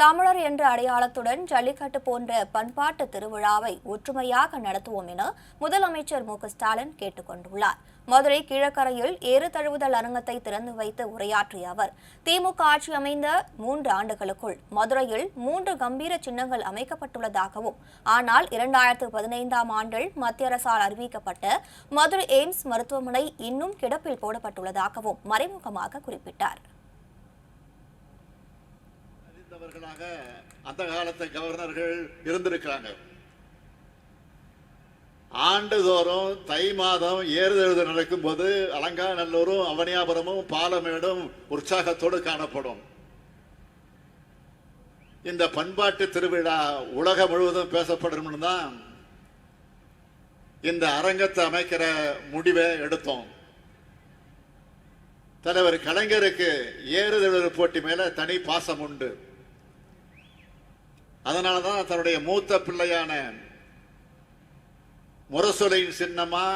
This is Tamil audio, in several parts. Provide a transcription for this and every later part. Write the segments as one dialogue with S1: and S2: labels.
S1: தமிழர் என்ற அடையாளத்துடன் ஜல்லிக்கட்டு போன்ற பண்பாட்டு திருவிழாவை ஒற்றுமையாக நடத்துவோம் என முதலமைச்சர் மு ஸ்டாலின் கேட்டுக்கொண்டுள்ளார் மதுரை கிழக்கரையில் ஏறு தழுவுதல் அரங்கத்தை திறந்து வைத்து உரையாற்றிய அவர் திமுக ஆட்சி அமைந்த மூன்று ஆண்டுகளுக்குள் மதுரையில் மூன்று கம்பீர சின்னங்கள் அமைக்கப்பட்டுள்ளதாகவும் ஆனால் இரண்டாயிரத்து பதினைந்தாம் ஆண்டில் மத்திய அரசால் அறிவிக்கப்பட்ட மதுரை எய்ம்ஸ் மருத்துவமனை இன்னும் கிடப்பில் போடப்பட்டுள்ளதாகவும் மறைமுகமாக குறிப்பிட்டார்
S2: சேர்ந்தவர்களாக அந்த காலத்து கவர்னர்கள் இருந்திருக்கிறாங்க ஆண்டுதோறும் தை மாதம் ஏறுதழுது நடக்கும் போது அலங்காநல்லூரும் அவனியாபுரமும் பாலமேடும் உற்சாகத்தோடு காணப்படும் இந்த பண்பாட்டு திருவிழா உலகம் முழுவதும் பேசப்படும் தான் இந்த அரங்கத்தை அமைக்கிற முடிவை எடுத்தோம் தலைவர் கலைஞருக்கு ஏறுதழு போட்டி மேல தனி பாசம் உண்டு அதனால தான் தன்னுடைய மூத்த பிள்ளையான முரசொலையின் சின்னமா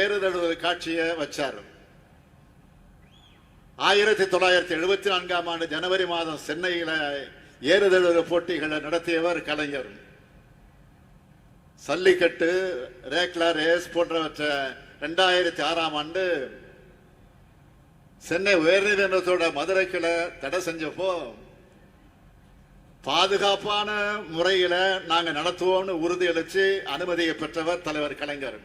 S2: ஏறுதழுவது காட்சியை வச்சார் ஆயிரத்தி தொள்ளாயிரத்தி எழுபத்தி நான்காம் ஆண்டு ஜனவரி மாதம் சென்னையில் ஏறுதழுவது போட்டிகளை நடத்தியவர் கலைஞர் சல்லிக்கட்டு ரேக்லா ரேஸ் போன்றவற்றை ரெண்டாயிரத்தி ஆறாம் ஆண்டு சென்னை உயர்நீதிமன்றத்தோட மதுரை கிளை தடை செஞ்சப்போ பாதுகாப்பான முறையில் நாங்கள் நடத்துவோம்னு உறுதியளித்து அனுமதியை பெற்றவர் தலைவர் கலைஞர்